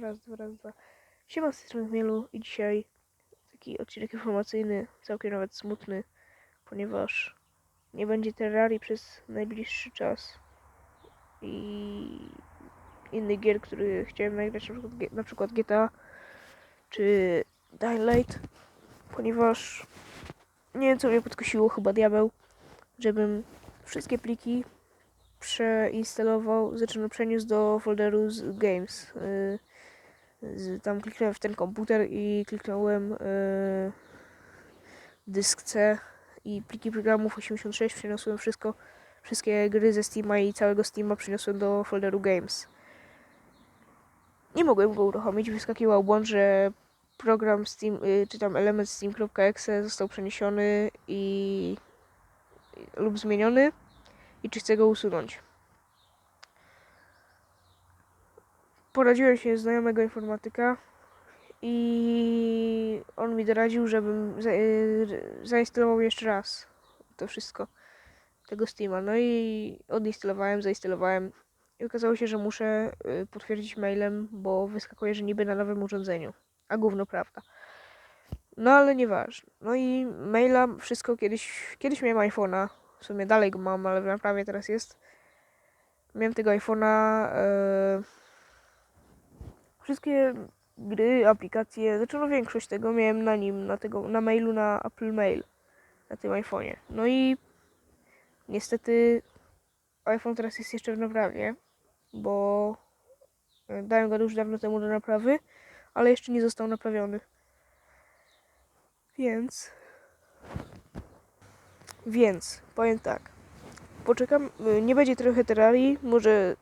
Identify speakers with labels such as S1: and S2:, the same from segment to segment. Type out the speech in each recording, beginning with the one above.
S1: Raz, dwa, raz, dwa. Siema z tej strony i dzisiaj taki odcinek informacyjny, całkiem nawet smutny, ponieważ nie będzie Terrarii przez najbliższy czas i innych gier, które chciałem nagrać, na przykład, na przykład GTA czy Dying Light, ponieważ nie wiem co mnie podkusiło, chyba diabeł, żebym wszystkie pliki przeinstalował, znaczy no przeniósł do folderu z Games. y, z, tam kliknąłem w ten komputer i kliknąłem y, dysk C i pliki programów 86 przeniosłem wszystko, wszystkie gry ze Steama i całego Steama przeniosłem do folderu Games. Nie mogłem go uruchomić, wyskakiwał błąd, że program Steam, y, czy tam element steam.exe został przeniesiony i lub zmieniony i czy chcę go usunąć. Poradziłem się znajomego informatyka i on mi doradził, żebym y, zainstalował jeszcze raz to wszystko, tego Steama. No i odinstalowałem, zainstalowałem i okazało się, że muszę y, potwierdzić mailem, bo wyskakuje, że niby na nowym urządzeniu, a gówno prawda. No ale nieważne. No i maila, wszystko kiedyś, kiedyś miałem iPhone'a, w sumie dalej go mam, ale w naprawie teraz jest. Miałem tego iPhone'a, e, wszystkie gry, aplikacje, znaczy no większość tego miałem na nim, na, tego, na mailu, na Apple Mail, na tym iPhone'ie. No i niestety iPhone teraz jest jeszcze w naprawie, bo e, dałem go już dawno temu do naprawy, ale jeszcze nie został naprawiony. Więc więc powiem tak. Poczekam, y, nie będzie trochę terrarii, może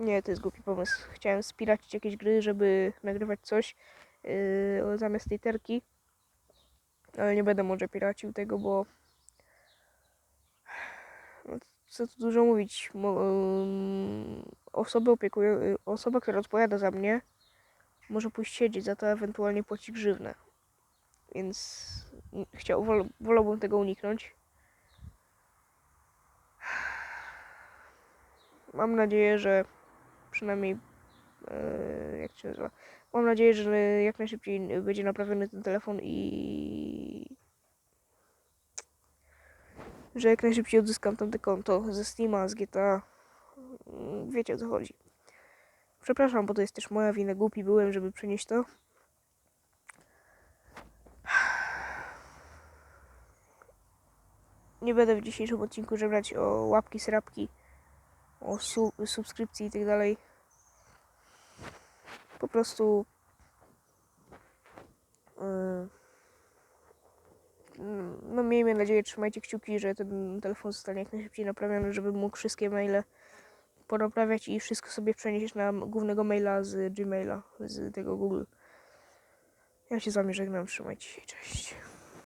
S1: nie, to jest głupi pomysł. Chciałem spiracić jakieś gry, żeby nagrywać coś yy, zamiast tej terki. Ale nie będę może piracił tego, bo no, co tu dużo mówić. Mo, ym, osoby opiekują, y, osoba, która odpowiada za mnie, może pójść siedzieć, za to ewentualnie płaci grzywnę. Więc chciał, wol, wolałbym tego uniknąć. Mam nadzieję, że przynajmniej e, jak się nazywa. Mam nadzieję, że jak najszybciej będzie naprawiony ten telefon i że jak najszybciej odzyskam tamte konto ze Steama, z GTA. Mm, Wiecie o co chodzi. Przepraszam, bo to jest też moja wina. Głupi byłem, żeby przenieść to. Nie będę w dzisiejszym odcinku żebrać o łapki, srapki, o su- subskrypcji i tak dalej. Po prostu mm, no miejmy nadzieję, trzymajcie kciuki, że ten telefon zostanie jak najszybciej naprawiony, żebym mógł wszystkie maile ponaprawiać i wszystko sobie przenieść na głównego maila z Gmaila, z tego Google. Ja się z wami żegnam, trzymajcie się, cześć.